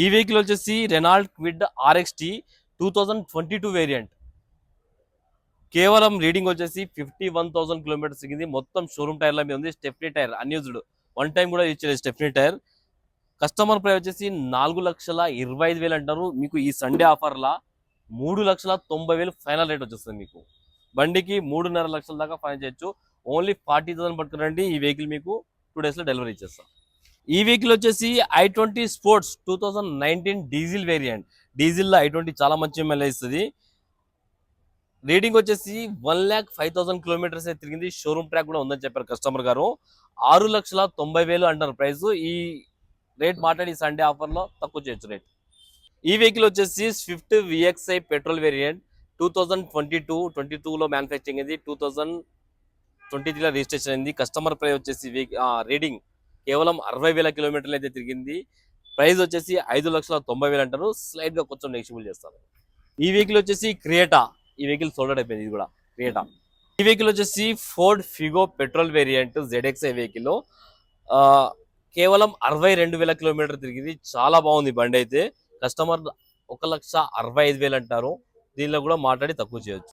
ఈ వెహికల్ వచ్చేసి Renault Kwid RXT two thousand twenty two variant కేవలం రీడింగ్ వచ్చేసి ఫిఫ్టీ వన్ థౌసండ్ కిలోమీటర్స్ దిగింది. మొత్తం షోరూమ్ టైర్ల మీద ఉంది. Stepney tyre unused one time కూడా యూజ్ చేయలేదు స్టెఫ్నీ టైర్ కస్టమర్ ప్రైస్ వచ్చేసి నాలుగు లక్షల ఇరవై ఐదు వేలు అంటారు. మీకు ఈ సండే ఆఫర్లా మూడు లక్షల తొంభై వేలు ఫైనల్ రేట్ వచ్చేస్తుంది మీకు. బండికి మూడున్నర లక్షల దాకా ఫైన్ చేయొచ్చు. ఓన్లీ ఫార్టీ థౌసండ్ పట్టుకురండి. ఈ వెహికల్ మీకు టూ డేస్లో డెలివరీ ఇచ్చేస్తాం. ఈ వెహికల్ వచ్చేసి I twenty sports two thousand nineteen diesel variant. డీజిల్లో I twenty చాలా మంచి మైలేజ్ ఇస్తుంది. రీడింగ్ వచ్చేసి one lakh five thousand kilometres అయితే తిరిగింది. షోరూమ్ ట్రాక్ కూడా ఉందని చెప్పారు కస్టమర్ గారు. ఆరు లక్షల తొంభై వేలు అంటారు ప్రైస్. ఈ రేట్ మాట్లాడి సండే ఆఫర్లో తక్కువ చేయొచ్చు రేట్. ఈ వెహికల్ వచ్చేసి Swift VXI petrol variant. Two thousand twenty two twenty టూలో మ్యానుఫ్యాక్చరింగ్ అయింది. టూ థౌజండ్ ట్వంటీ త్రీలో రిజిస్ట్రేషన్ అయింది. కస్టమర్ ప్రైస్ వచ్చేసి రీడింగ్ కేవలం అరవై వేల కిలోమీటర్లు అయితే తిరిగింది. ప్రైస్ వచ్చేసి ఐదు లక్షల తొంభై వేలు అంటారు. స్లైట్గా కొంచెం నెగిషిబుల్ చేస్తారు. ఈ వెహికల్ వచ్చేసి క్రియేటా ఈ వెహికల్ సోల్డర్ అయిపోయింది ఇది కూడా. క్రియేటా ఈ వెహికల్ వచ్చేసి Ford Figo petrol variant ZXI vehicle కేవలం అరవై రెండు వేల కిలోమీటర్ తిరిగింది. చాలా బాగుంది బండి అయితే. కస్టమర్ ఒక లక్ష అరవై ఐదు వేలు అంటారు. దీనిలో కూడా మాట్లాడి తక్కువ చేయొచ్చు.